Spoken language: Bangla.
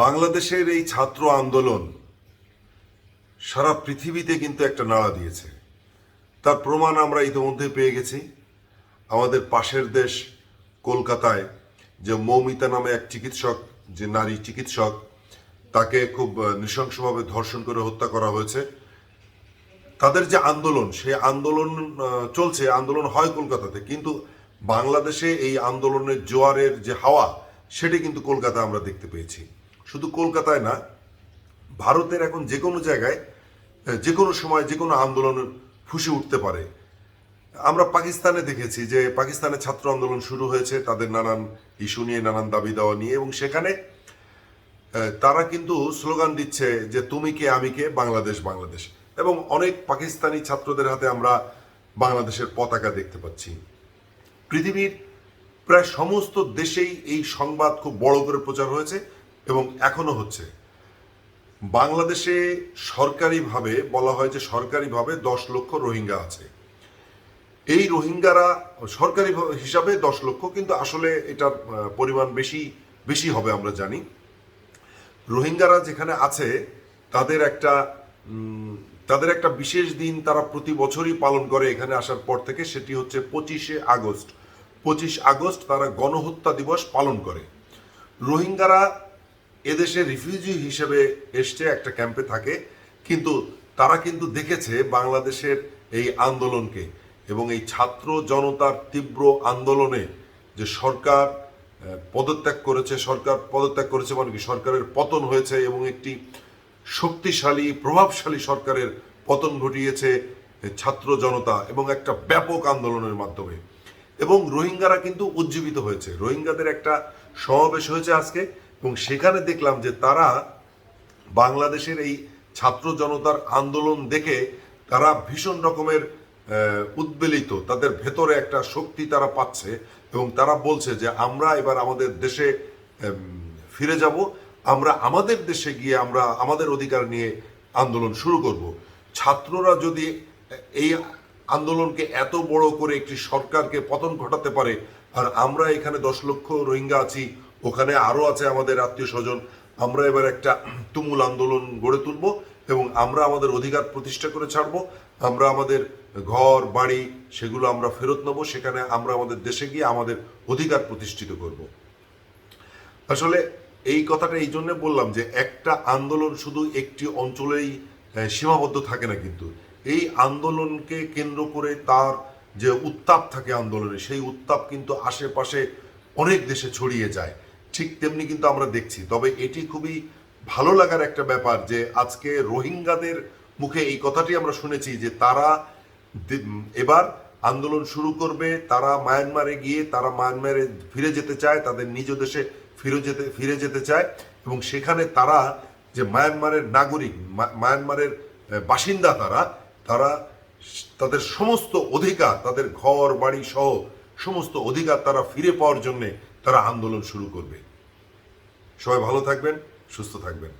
বাংলাদেশের এই ছাত্র আন্দোলন সারা পৃথিবীতে কিন্তু একটা নাড়া দিয়েছে। তার প্রমাণ আমরা ইতিমধ্যে পেয়ে গেছি। আমাদের পাশের দেশ কলকাতায় যে মৌমিতা নামে এক চিকিৎসক, যে নারী চিকিৎসক, তাকে খুব নৃশংসভাবে ধর্ষণ করে হত্যা করা হয়েছে। তাদের যে আন্দোলন, সেই আন্দোলন চলছে, আন্দোলন হয় কলকাতাতে, কিন্তু বাংলাদেশে এই আন্দোলনের জোয়ারের যে হাওয়া, সেটি কিন্তু কলকাতায় আমরা দেখতে পেয়েছি। শুধু কলকাতায় না, ভারতের এখন যে কোনো জায়গায় যে কোনো সময় যে কোনো আন্দোলন ফুসে উঠতে পারে। আমরা পাকিস্তানে দেখেছি যে পাকিস্তানে ছাত্র আন্দোলন শুরু হয়েছে তাদের নানান ইস্যু নিয়ে, নানান দাবি দেওয়া নিয়ে এবং সেখানে তারা কিন্তু স্লোগান দিচ্ছে যে তুমি কে, আমি কে, বাংলাদেশ বাংলাদেশ। এবং অনেক পাকিস্তানি ছাত্রদের হাতে আমরা বাংলাদেশের পতাকা দেখতে পাচ্ছি। পৃথিবীর প্রায় সমস্ত দেশেই এই সংবাদ খুব বড় করে প্রচার হয়েছে। এবং এখনও হচ্ছে। বাংলাদেশে সরকারিভাবে, বলা হয় যে সরকারিভাবে দশ লক্ষ রোহিঙ্গা আছে। এই রোহিঙ্গারা সরকারি হিসাবে দশ লক্ষ, কিন্তু আসলে এটার পরিমাণ বেশি বেশি হবে আমরা জানি। রোহিঙ্গারা যেখানে আছে, তাদের একটা তাদের একটা বিশেষ দিন তারা প্রতি বছরই পালন করে এখানে আসার পর থেকে, সেটি হচ্ছে পঁচিশে আগস্ট। পঁচিশ আগস্ট তারা গণহত্যা দিবস পালন করে। রোহিঙ্গারা এদেশে রিফিউজি হিসেবে এসছে একটা ক্যাম্পে থাকে, কিন্তু তারা কিন্তু দেখেছে বাংলাদেশের এই আন্দোলনকে এবং এই ছাত্র জনতার তীব্র আন্দোলনে যে সরকার পদত্যাগ করেছে, সরকার পদত্যাগ করেছে মানে কি? সরকারের পতন হয়েছে এবং একটি শক্তিশালী, প্রভাবশালী সরকারের পতন ঘটিয়েছে ছাত্র জনতা এবং একটা ব্যাপক আন্দোলনের মাধ্যমে। এবং রোহিঙ্গারা কিন্তু উজ্জীবিত হয়েছে। রোহিঙ্গাদের একটা সমাবেশ হয়েছে আজকে। এবং সেখানে দেখলাম যে তারা বাংলাদেশের এই ছাত্র জনতার আন্দোলন দেখে তারা ভীষণ রকমের উদ্বেলিত। তাদের ভেতরে একটা শক্তি তারা পাচ্ছে এবং তারা বলছে যে আমরা এবার আমাদের দেশে ফিরে যাব। আমরা আমাদের দেশে গিয়ে আমরা আমাদের অধিকার নিয়ে আন্দোলন শুরু করব। ছাত্ররা যদি এই আন্দোলনকে এত বড় করে একটি সরকারকে পতন ঘটাতে পারে, আর আমরা এখানে দশ লক্ষ রোহিঙ্গা আছি ওখানে আরও আছে আমাদের আত্মীয় স্বজন। আমরা এবার একটা তুমুল আন্দোলন গড়ে তুলব এবং আমরা আমাদের অধিকার প্রতিষ্ঠা করে ছাড়বো। আমরা আমাদের ঘর, বাড়ি সেগুলো আমরা ফেরত নেব। সেখানে আমরা আমাদের দেশে গিয়ে আমাদের অধিকার প্রতিষ্ঠিত করব। আসলে এই কথাটা এই জন্য বললাম যে একটা আন্দোলন শুধু একটি অঞ্চলেই সীমাবদ্ধ থাকে না কিন্তু। এই আন্দোলনকে কেন্দ্র করে তার যে উত্তাপ থাকে আন্দোলনে, সেই উত্তাপ কিন্তু আশেপাশে অনেক দেশে ছড়িয়ে যায়। ঠিক তেমনি কিন্তু আমরা দেখছি। তবে এটি খুবই ভালো লাগার একটা ব্যাপার যে, আজকে রোহিঙ্গাদের মুখে এই কথাটি আমরা শুনেছি যে, তারা এবার আন্দোলন শুরু করবে, তারা মায়ানমারে গিয়ে, তারা মায়ানমারে ফিরে যেতে চায়, তাদের নিজ দেশে ফিরে যেতে ফিরে যেতে চায় এবং সেখানে তারা যে মায়ানমারের নাগরিক মায়ানমারের বাসিন্দা তারা তারা তাদের সমস্ত অধিকার, তাদের ঘর, বাড়ি সহ সমস্ত অধিকার তারা ফিরে পাওয়ার জন্যে তারা আন্দোলন শুরু করবে। সবাই ভালো থাকবেন, সুস্থ থাকবেন।